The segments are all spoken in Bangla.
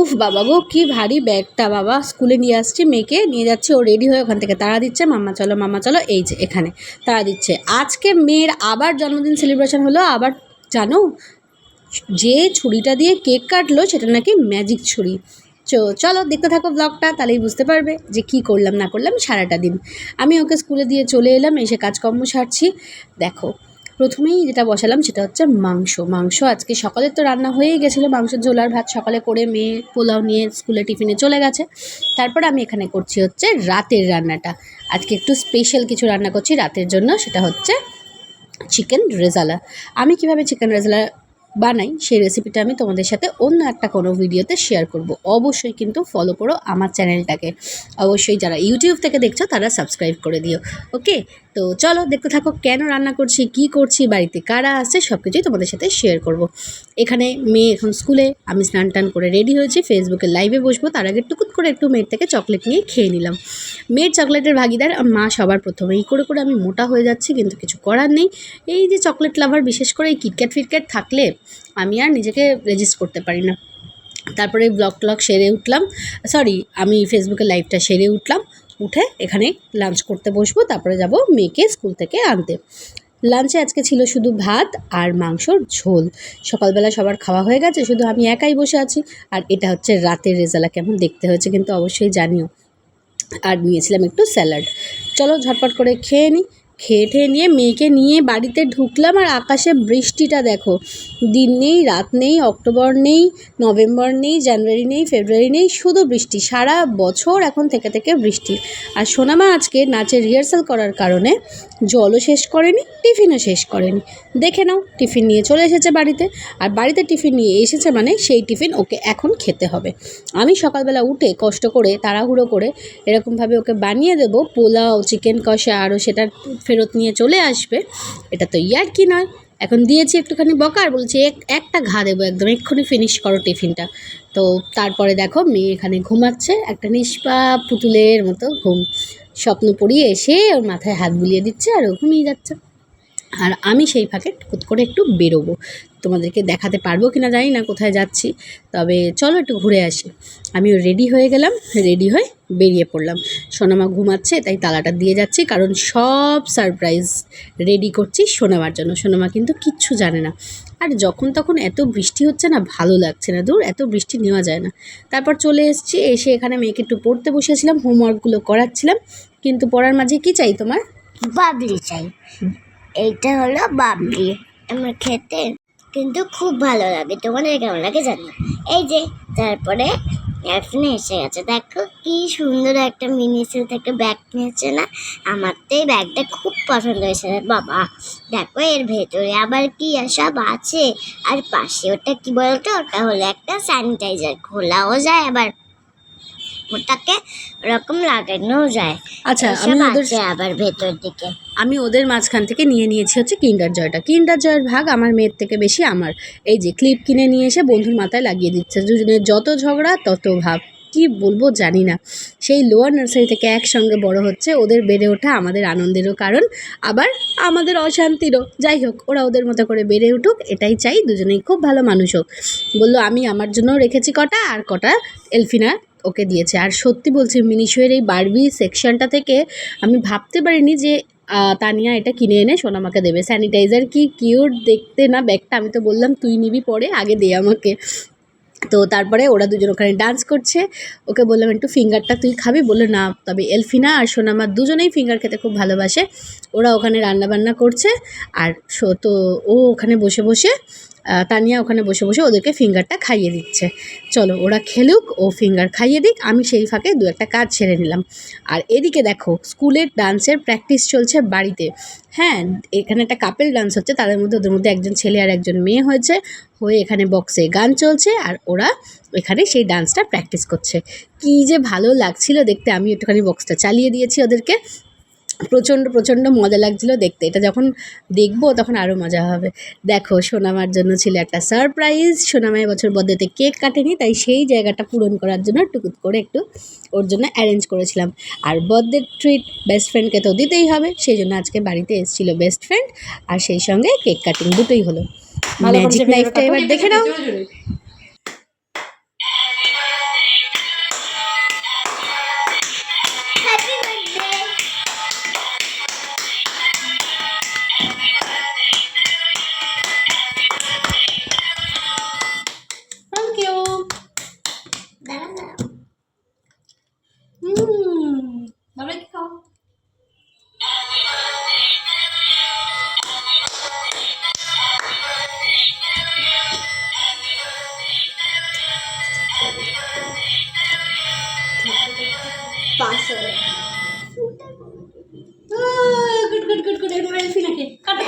উফ বাবা গো, কি ভারী ব্যাগটা বাবা। স্কুলে নিয়ে আসছি মেয়েকে, নিয়ে যাচ্ছে, ও রেডি হয়ে ওখান থেকে তারা দিচ্ছে, মাম্মা চলো মাম্মা চলো। এই যে এখানে তারা দিচ্ছে। আজকে মেয়ের আবার জন্মদিন সেলিব্রেশন হলো, আবার জানো, যে ছুরিটা দিয়ে কেক কাটলো, সেটা নাকি ম্যাজিক ছুরি। চো চলো, দেখতে থাকো ব্লগটা তাহলেই বুঝতে পারবে যে কি করলাম, না করলাম সারাটা দিন। আমি ওকে স্কুলে দিয়ে চলে এলাম, এসে কাজকর্ম সারছি। দেখো প্রথমেই যেটা বসালাম সেটা হচ্ছে মাংস। মাংস আজকে সকালে তো রান্না হয়েই গেছিল। মাংসের ঝোল আর ভাত সকালে করে মেয়ে পোলাও নিয়ে স্কুলে টিফিনে চলে গেছে। তারপর আমি এখানে করছি হচ্ছে রাতের রান্নাটা। আজকে একটু স্পেশাল কিছু রান্না করছি রাতের জন্য, সেটা হচ্ছে চিকেন রেজালা। আমি কীভাবে চিকেন রেজালা বানাই, সেই রেসিপিটা আমি তোমাদের সাথে অন্য একটা কোনো ভিডিওতে শেয়ার করব। অবশ্যই কিন্তু ফলো করো আমার চ্যানেলটাকে অবশ্যই যারা ইউটিউব থেকে দেখছ, তারা সাবস্ক্রাইব করে দিও। ওকে তো চলো দেখতে থাকো কেন রান্না করছি, কি করছি, বাড়িতে কারা আছে সব কিছুই তোমাদের সাথে শেয়ার করব। এখানে মেয়ে এখন স্কুলে আমি স্নান টান করে রেডি হয়েছি ফেসবুকে লাইভে বসবো, তার আগে টুকুত করে একটু মেয়ের থেকে চকলেট নিয়ে খেয়ে নিলাম। মেয়ের চকলেটের ভাগিদার মা সবার প্রথমে এই করে করে আমি মোটা হয়ে যাচ্ছি, কিন্তু কিছু করার নেই। এই যে চকলেট লাভার বিশেষ করে এই কিটক্যাট ফিটক্যাট থাকলে আমি আর নিজেকে রেজিস্ট করতে পারি না। তারপরে ব্লগ ট্লগ সেরে উঠলাম। সরি আমি ফেসবুকে লাইভটা সেরে উঠলাম। উঠে এখানে লাঞ্চ করতে বসবো, তারপরে যাব মেয়েকে স্কুল থেকে আনতে। লাঞ্চে আজকে ছিল শুধু ভাত আর মাংসর ঝোল। সকালবেলা সবার খাওয়া হয়ে গেছে, শুধু আমি একাই বসে আছি। আর এটা হচ্ছে রাতের রেজালা কেমন দেখতে হয়েছে কিন্তু অবশ্যই জানিও। আর নিয়েছিলাম একটু স্যালাড চলো ঝটপট করে খেয়ে নিই খেয়ে ঠেয়ে নিয়ে মেয়েকে নিয়ে বাড়িতে ঢুকলাম আর আকাশে বৃষ্টিটা দেখো। দিন নেই, রাত নেই, অক্টোবর নেই, নভেম্বর নেই, জানুয়ারি নেই, ফেব্রুয়ারি নেই, শুধু বৃষ্টি। সারা বছর এখন থেকে থেকে বৃষ্টি। আর সোনামা আজকে নাচের রিহার্সাল করার কারণে জলও শেষ করেনি, টিফিনও শেষ করেনি। দেখে নাও, টিফিন নিয়ে চলে এসেছে বাড়িতে। আর বাড়িতে টিফিন নিয়ে এসেছে মানে সেই টিফিন ওকে এখন খেতে হবে। আমি সকালবেলা উঠে কষ্ট করে, তাড়াহুড়ো করে এরকমভাবে ওকে বানিয়ে দেবো, পোলাও, চিকেন কষা, আরও সেটা ফেরত নিয়ে চলে আসবে, এটা তো ইয়ার কি নয়। এখন দিয়েছি একটুখানি বকার আর বলছি, এক, একটা ঘা দেবো একদম, এক্ষুনি ফিনিশ করো টিফিনটা। তো তারপরে দেখো মেয়ে এখানে ঘুমাচ্ছে, একটা নিষ্পা পুতুলের মতো ঘুম। স্বপ্ন পড়িয়ে এসে ওর মাথায় হাত বুলিয়ে দিচ্ছে আর ও ঘুমিয়ে যাচ্ছে। আর আমি সেই ফাঁকে টুকুত করে একটু বেরোবো। তোমাদেরকে দেখাতে পারব কি না জানি না কোথায় যাচ্ছি। তবে চলো একটু ঘুরে আসি। আমিও রেডি হয়ে গেলাম রেডি হয়ে বেরিয়ে পড়লাম। সোনামা ঘুমাচ্ছে, তাই তালাটা দিয়ে যাচ্ছি, কারণ সব সারপ্রাইজ রেডি করছি সোনামার জন্য। সোনামা কিন্তু কিচ্ছু জানে না। আর যখন তখন এত বৃষ্টি হচ্ছে না, ভালো লাগছে না দূর, এত বৃষ্টি নেওয়া যায় না। তারপর চলে এসেছি, এসে এখানে মেয়েকে একটু পড়তে বসেছিলাম হোমওয়ার্কগুলো করাচ্ছিলাম। কিন্তু পড়ার মাঝে কি চাই তোমার? বাবলি চাই। এইটা হলো বাবলি, আমার খেতে কিন্তু খুব ভালো লাগে, তোমাদের কেমন লাগে জানি। এই যে, তারপরে এখন এসে গেছে। দেখো কি সুন্দর একটা মিনি সেল থেকে ব্যাগ নিয়েছে না? আমার তো এই ব্যাগটা খুব পছন্দ হয়েছে বাবা। দেখো এর ভেতরে আবার কি সব আছে? আর পাশে ওটা কি বলতো? ওটা হলো একটা স্যানিটাইজার খোলাও যায় আবার। ওটাকে ওরকম লাগানোও যায়। আচ্ছা আমি ওদের আবার ভেতর দিকে। আমি ওদের মাঝখান থেকে নিয়ে নিয়েছি হচ্ছে কিন্ডার জয়টা। কিন্ডার জয়ের ভাগ আমার মেয়ের থেকে বেশি আমার। এই যে ক্লিপ কিনে নিয়ে এসে বন্ধুর মাথায় লাগিয়ে দিচ্ছে। দুজনের যত ঝগড়া তত ভাব কি বলব জানি না। সেই লোয়ার নার্সারি থেকে একসঙ্গে বড় হচ্ছে। ওদের বেড়ে ওঠা আমাদের আনন্দেরও কারণ। আবার আমাদের অশান্তিরও। যাই হোক ওরা ওদের মতো করে বেড়ে উঠুক এটাই চাই। দুজনেই খুব ভালো মানুষ হোক। বলল আমি আমার জন্য রেখেছি কটা আর কটা এলফিনা ওকে দিয়েছে। আর সত্যি বলছি, মিনিশোয়ের এই বারবি সেকশনটা থেকে আমি ভাবতে পারিনি যে তানিয়া এটা কিনে এনে সোনামাকে দেবে। স্যানিটাইজার কি কিউট দেখতে না ব্যাগটা আমি তো বললাম, তুই নিবি পরে, আগে দে আমাকে। তো তারপরে ওরা দুজন ওখানে ডান্স করছে। ওকে বললাম, একটু ফিঙ্গারটা তুই খাবি? বলল, না, তবে এলফিনা আর সোনামা দুজনেই ফিঙ্গার খেতে খুব ভালোবাসে। ওরা ওখানে রান্না বান্না করছে। আর তো ও ওখানে বসে বসে তানিয়া ওখানে বসে বসে ওদেরকে ফিঙ্গারটা খাইয়ে দিচ্ছে। চলো, ওরা খেলুক, ও ফিঙ্গার খাইয়ে দিক, আমি সেই ফাঁকে দু একটা কাজ ছেড়ে নিলাম। আর এদিকে দেখো, স্কুলের ডান্সের প্র্যাকটিস চলছে বাড়িতে। হ্যাঁ এখানে একটা কাপেল ডান্স হচ্ছে, তাদের মধ্যে, ওদের মধ্যে একজন ছেলে আর একজন মেয়ে হয়েছে, হয়ে এখানে বক্সে গান চলছে, আর ওরা এখানে সেই ডান্সটা প্র্যাকটিস করছে। কী যে ভালো লাগছিল দেখতে, আমি একটুখানি বক্সটা চালিয়ে দিয়েছি ওদেরকে। প্রচণ্ড প্রচণ্ড মজা লাগছিল দেখতে। এটা যখন দেখব তখন আরও মজা হবে। দেখো সোনামার জন্য ছিল একটা সারপ্রাইজ সোনামা বছর বদ্ধতে কেক কাটেনি তাই সেই জায়গাটা পূরণ করার জন্য টুকুত করে একটু ওর জন্য অ্যারেঞ্জ করেছিলাম। আর বার্থডে ট্রিট বেস্ট ফ্রেন্ডকে তো দিতেই হবে সেই জন্য আজকে বাড়িতে এসেছিল বেস্ট ফ্রেন্ড আর সেই সঙ্গে কেক কাটিং দুটোই হলো। ম্যাজিক লাইফটা এবার দেখে নাও। Pass good good good good এবার এলফিনাকে কাটো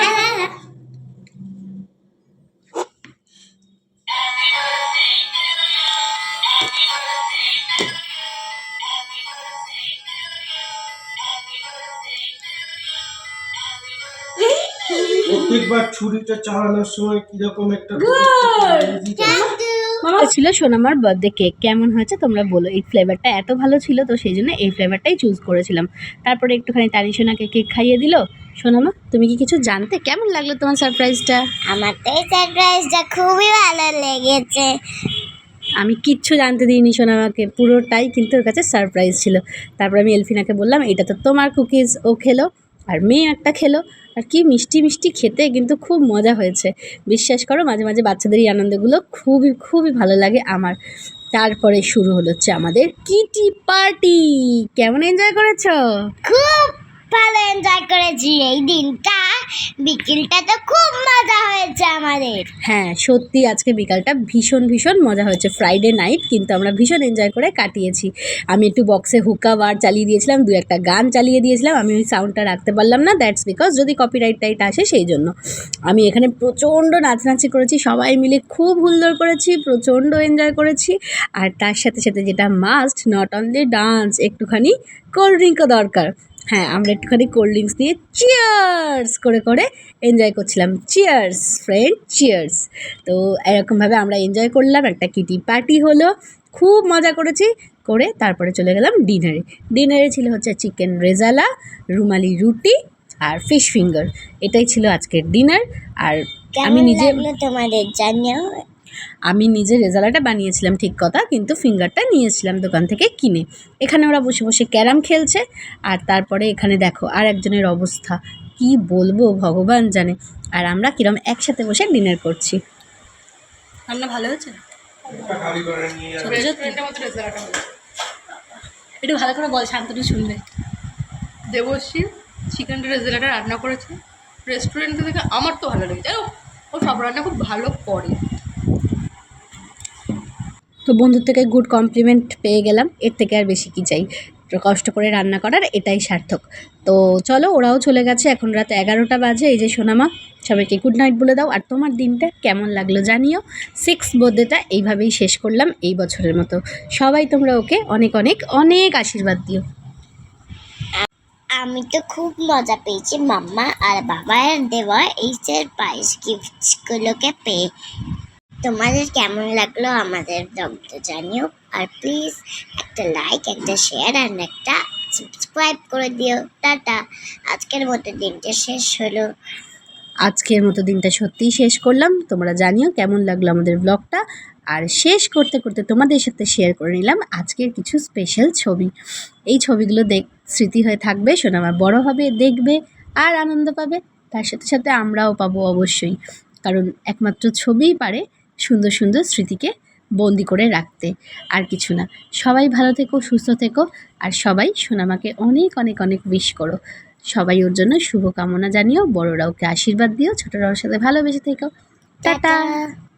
প্রত্যেকবার ছুরিটা চালানোর সময় কীরকম একটা ছিল সোনামার বার্থডে কেক কেমন হয়েছে তোমরা বলো। এই ফ্লেভারটা এত ভালো ছিল তো সেই জন্য এই ফ্লেভারটাই চুজ করেছিলাম। তারপরে একটুখানি তানি সোনাকে কেক খাইয়ে দিল। সোনামা তুমি কি কিছু জানতে? কেমন লাগল তোমার সারপ্রাইজটা আমার তো এই সারপ্রাইজটা খুবই ভালো লেগেছে। আমি কিচ্ছু জানতে দিইনি সোনামাকে। পুরোটাই কিন্তু ওর কাছে সারপ্রাইজ ছিল। তারপর আমি এলফিনাকে বললাম এটা তো তোমার কুকিজ ও খেলো। আর মেয়ে একটা খেলো। আর কি মিষ্টি মিষ্টি খেতে কিন্তু খুব মজা হয়েছে। বিশ্বাস করো, মাঝে মাঝে বাচ্চাদের এই আনন্দগুলো খুবই খুবই ভালো লাগে আমার। তারপরে শুরু হলো হচ্ছে আমাদের কিটি পার্টি। কেমন এনজয় করেছ? খুব ভালো এনজয় করেছি এই দিনটা। বিকেলটা তো খুব মজা হয়েছে আমাদের। হ্যাঁ সত্যি আজকে বিকালটা ভীষণ ভীষণ মজা হয়েছে। ফ্রাইডে নাইট কিন্তু আমরা ভীষণ এনজয় করে কাটিয়েছি। আমি একটু বক্সে হুকা বার চালিয়ে দিয়েছিলাম, দু একটা গান চালিয়ে দিয়েছিলাম, আমি ওই সাউন্ডটা রাখতে পারলাম না দ্যাটস বিকজ যদি কপিরাইট টাইট আসে সেই জন্য। আমি এখানে প্রচণ্ড নাচানাচি করেছি, সবাই মিলে খুব হুল্লোড় করেছি, প্রচণ্ড এনজয় করেছি। আর তার সাথে সাথে যেটা মাস্ট নট অনলি ডান্স একটুখানি কোল্ড ড্রিঙ্কও দরকার। হ্যাঁ আমরা একটুখানি কোল্ড ড্রিঙ্কস নিয়ে চিয়ার্স করে করে এনজয় করছিলাম। চিয়ার্স ফ্রেন্ড চিয়ার্স তো এরকমভাবে আমরা এনজয় করলাম একটা কিটি পার্টি হলো। খুব মজা করেছি করে তারপরে চলে গেলাম ডিনারে ডিনারে ছিল হচ্ছে চিকেন রেজালা রুমালি রুটি আর ফিশ ফিঙ্গার এটাই ছিল আজকের ডিনার আর আমি নিজে তোমাদের? জানিও। আমি নিজে রেজালাটা বানিয়েছিলাম ঠিক কথা কিন্তু ফিঙ্গারটা নিয়েছিলাম দোকান থেকে কিনে। এখানে ওরা বসে বসে ক্যারাম খেলছে আর তারপরে এখানে দেখো আর একজনের অবস্থা। কি বলব ভগবান জানে। আর আমরা কিরম একসাথে বসে ডিনার করছি। রান্না ভালো হয়েছে একটু ভালো করে বল শান্তনু শুনবে। দেবশ্রী চিকেন রেজালাটা রান্না করেছে। রেস্টুরেন্ট থেকে আমার তো ভালো লেগেছে। জানো ও সব রান্না খুব ভালো করে। তো বন্ধুর থেকে গুড কমপ্লিমেন্ট পেয়ে গেলাম। এর থেকে আর বেশি কি চাই? কষ্ট করে রান্না করার এটাই সার্থক। তো চলো, ওরাও চলে গেছে। এখন রাত এগারোটা বাজে। এই যে সোনামা, সবাইকে গুড নাইট বলে দাও। আর তোমার দিনটা কেমন লাগল জানিও। সিক্স বার্থডেটা এইভাবেই শেষ করলাম এই বছরের মতো। সবাই তোমরা ওকে অনেক অনেক অনেক আশীর্বাদ দিও। আমি তো খুব মজা পেয়েছি, মাম্মা আর বাবার দেওয়া এই পায়েস গিফটগুলোকে পেয়ে। তোমাদের কেমন লাগল আমাদের ব্লগটা জানিও। আর প্লিজ একটা লাইক একটা শেয়ার আর একটা সাবস্ক্রাইব করে দিও। টাটা। আজকের মতো দিনটা শেষ হলো। আজকের মতো দিনটা সত্যিই শেষ করলাম। তোমরা জানিও কেমন লাগল আমাদের ব্লগটা আর শেষ করতে করতে তোমাদের সাথে শেয়ার করে নিলাম আজকের কিছু স্পেশাল ছবি। এই ছবিগুলো দেখ, স্মৃতি হয়ে থাকবে, সোনামা বড় হবে, দেখবে, আর আনন্দ পাবে। তার সাথে সাথে আমরাও পাবো অবশ্যই। কারণ একমাত্র ছবিই পারে সুন্দর সুন্দর স্মৃতিকে বন্দি করে রাখতে। আর কিছু না। সবাই ভালো থেকো সুস্থ থেকো আর সবাই সোনামাকে অনেক অনেক অনেক উইশ করো। সবাই ওর জন্য শুভকামনা জানিও। বড়রা ওকে আশীর্বাদ দিও। ছোটরা ওর সাথে ভালোবেসে থেকো। টাটা। টাটা।